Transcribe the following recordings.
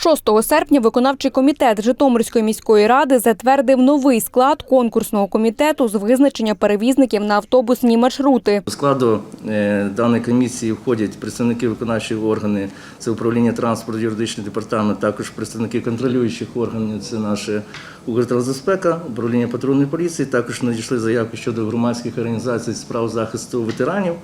6 серпня виконавчий комітет Житомирської міської ради затвердив новий склад конкурсного комітету з визначення перевізників на автобусні маршрути. До складу е, даної комісії входять представники виконавчої органи, це управління транспорту, юридичний департамент, також представники контролюючих органів, це наше Укртрансбезпека, управління патрульної поліції. Також надійшли заявки щодо громадських організацій справ захисту ветеранів,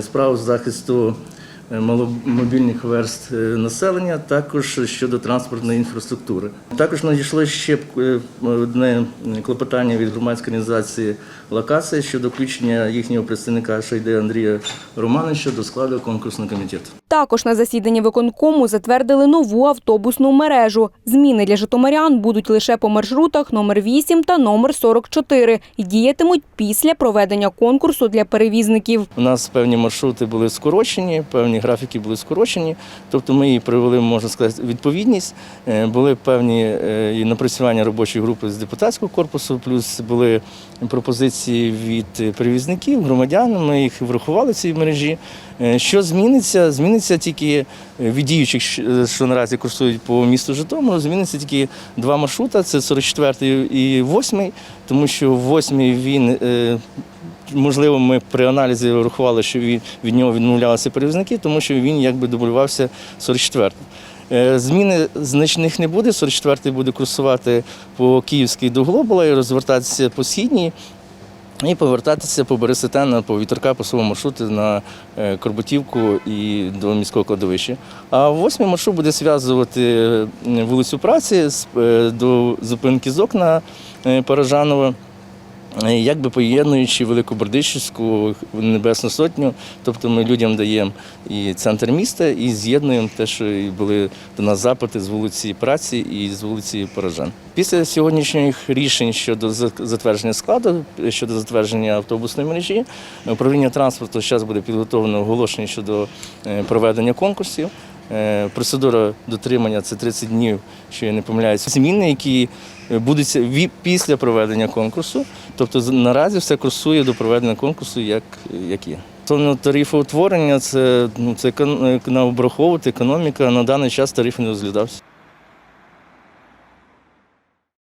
справ захисту е, маломобільних верст е, населення, також щодо транспортної інфраструктури. Також надійшло ще е, одне клопотання від громадської організації локація щодо включення їхнього представника Шайде Андрія Романовича до складу конкурсного комітету. Також на засіданні виконкому затвердили нову автобусну мережу. Зміни для житомирян будуть лише по маршрутах номер 8 та номер 44 і діятимуть після проведення конкурсу для перевізників. У нас певні маршрути були скорочені, певні графіки були скорочені, тобто ми її привели, можна сказати, відповідність. Е, Були певні е, напрацювання робочої групи з депутатського корпусу, плюс були пропозиції від перевізників, громадян. Ми їх врахували в цій мережі. Е, Що зміниться? Зміниться тільки е, від діючих, що- що наразі курсують по місту Житомиру, зміниться тільки два маршрути: це 44 і 8, тому що 8 він. е, Можливо, ми при аналізі врахували, що від, нього відмовлялися перевізники, тому що він якби дублювався 44 Е, Зміни значних не буде. 44-й буде курсувати по Київській до Глобала і розвертатися по східній. І повертатися по Бересетена, по вітерка, по своєму маршруту на е, Корбутівку і до міського кладовища. А восьмий маршрут буде зв'язувати е, вулицю праці з- е, до зупинки ЗОК на е, Паражанова. Е, Якби поєднуючи Великобордищівську Небесну Сотню, тобто ми людям даємо і центр міста, і з'єднуємо те, що були до нас запити з вулиці Праці і з вулиці Поражан. Після сьогоднішніх рішень щодо затвердження складу, щодо затвердження автобусної мережі, управління транспорту зараз буде підготовлено оголошення щодо е, проведення конкурсів. Е, Процедура дотримання це 30 днів, що я не помиляюся. Зміни, які будуть після проведення конкурсу. Тобто наразі все курсує до проведення конкурсу, як, як є. Стосовно тарифоутворення, це, ну, це е, обраховувати економіка. На даний час тариф не розглядався.